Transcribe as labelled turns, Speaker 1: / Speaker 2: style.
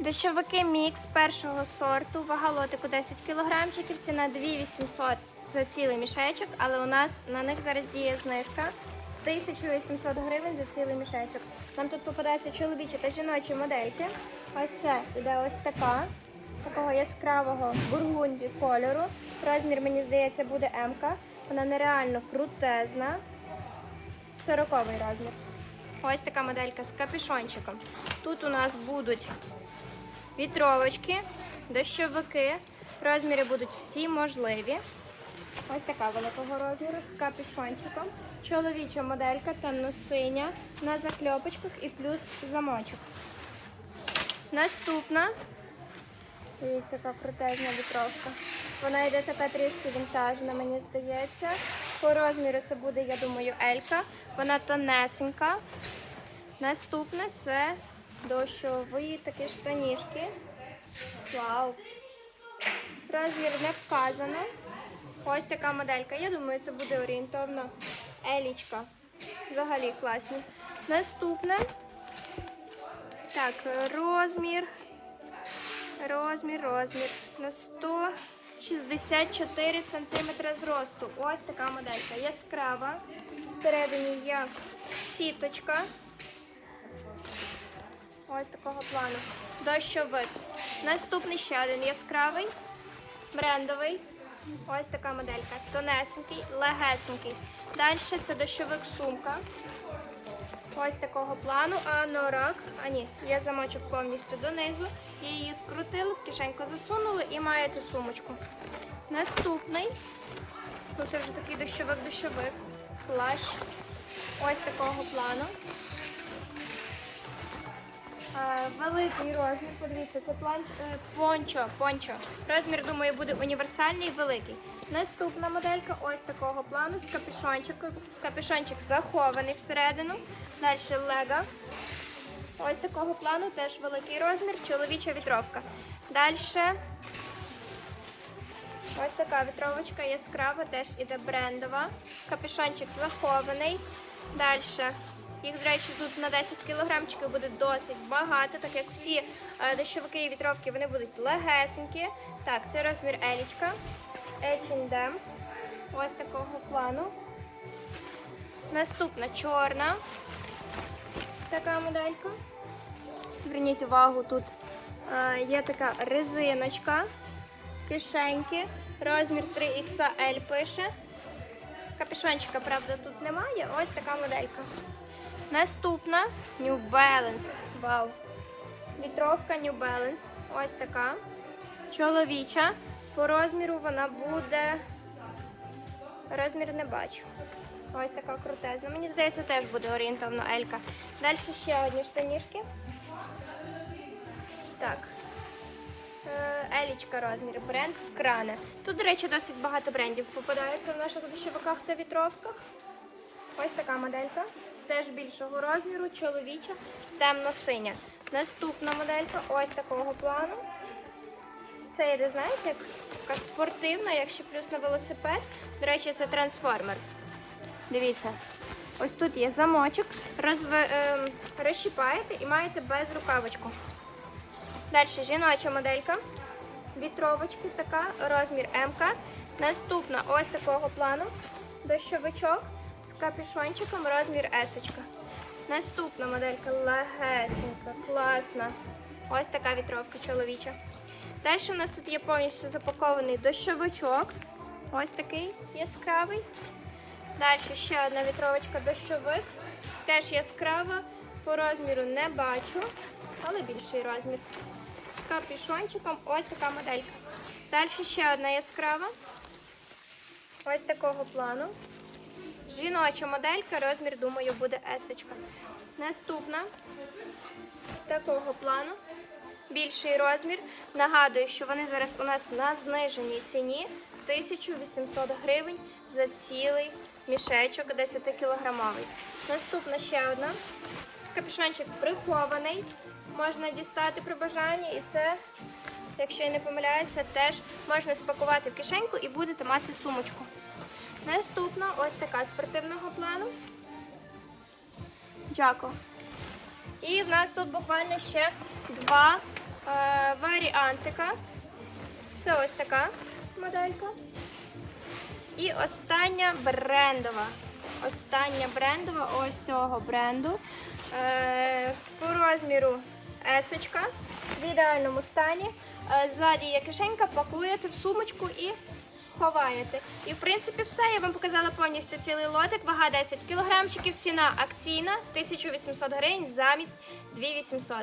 Speaker 1: Дощовики мікс першого сорту, вага лотику 10 кг, ціна 2800 за цілий мішечок, але у нас на них зараз діє знижка 1800 гривень за цілий мішечок. Нам тут попадаються чоловічі та жіночі модельки. Ось це іде ось така, такого яскравого бургунді кольору. Розмір, мені здається, буде М-ка. Вона нереально крутезна. 40 розмір. Ось така моделька з капюшончиком. Тут у нас будуть вітровочки, дощовики. Розміри будуть всі можливі. Ось така великого розміру з капюшончиком. Чоловіча моделька темно-синя на закльопочках і плюс замочок. Наступна. Дивіться, яка крутезна вітровка. Вона йде така трішки вінтажна, мені здається. По розміру це буде, я думаю, Елька. Вона тонесенька. Наступне це дощові такі штанішки. Вау! Розмір не вказано. Ось така моделька. Я думаю, це буде орієнтовно елічка. Взагалі класні. Наступне. Так, розмір. Розмір, розмір. На 164 см зросту. Ось така моделька. Яскрава. Всередині є сіточка. Ось такого плану. Дощовик. Наступний ще один яскравий, брендовий. Ось така моделька. Тонесенький, легесенький. Далі це дощовик сумка. Ось такого плану. А норак. А ні, є замочок повністю донизу. Я її скрутила, в кишеньку засунула і маєте сумочку. Наступний. Ну це вже такий дощовик-дощовик. Плащ. Ось такого плану. Е, Великий розмір, подивіться, це планч, е, пончо, пончо. Розмір, думаю, буде універсальний, і великий. Наступна моделька ось такого плану з капюшончиком. Капюшончик захований всередину. Далі лего. Ось такого плану теж великий розмір, чоловіча вітровка. Далі ось така вітровочка яскрава, теж іде брендова. Капюшончик захований. Далі їх, до речі, тут на 10 кілограмчиків буде досить багато, так як всі е, дощовики і вітровки вони будуть легесенькі. Так, це розмір елічка. H&M. Ось такого плану. Наступна чорна. Така моделька. Зверніть увагу, тут е, є така резиночка, кишеньки. Розмір 3XL пише. Капюшончика, правда, тут немає. Ось така моделька. Наступна New Balance. Вау. Вітровка New Balance. Ось така. Чоловіча. По розміру вона буде. Розмір не бачу. Ось така крутезна. Мені здається, теж буде орієнтовно Елька. Далі ще одні штанішки. Так. Елічка розмір, бренд кране. Тут, до речі, досить багато брендів попадається в наших дощовиках та вітровках. Ось така моделька. Теж більшого розміру, чоловіча, темно-синя. Наступна моделька ось такого плану. Це йде, знаєте, як така спортивна, якщо плюс на велосипед. До речі, це трансформер. Дивіться. Ось тут є замочок, розве, ем, розщіпаєте і маєте без рукавочку. Далі жіноча моделька. Вітровочки така, розмір М. Наступна ось такого плану. Дощовичок капюшончиком, розмір S. Наступна моделька легесенька, класна. Ось така вітровка чоловіча. Далі у нас тут є повністю запакований дощовичок. Ось такий яскравий. Далі ще одна вітровочка дощовик. Теж яскрава. По розміру не бачу, але більший розмір. З капюшончиком ось така моделька. Далі ще одна яскрава. Ось такого плану. Жіноча моделька, розмір, думаю, буде есочка. Наступна такого плану. Більший розмір. Нагадую, що вони зараз у нас на зниженій ціні 1800 гривень за цілий мішечок 10 кілограмовий. Наступна ще одна. Капюшончик прихований. Можна дістати при бажанні, і це, якщо я не помиляюся, теж можна спакувати в кишеньку і будете мати сумочку. Наступна ось така спортивного плану. Джако. І в нас тут буквально ще два е, варіантика. Це ось така моделька. І остання брендова. Остання брендова ось цього бренду. Е, по розміру есочка в ідеальному стані. Е, ззаді є кишенька, пакуєте в сумочку і ховаєте. І в принципі все. Я вам показала повністю цілий лотик. Вага 10 кілограмчиків, ціна акційна 1800 гривень замість 2800.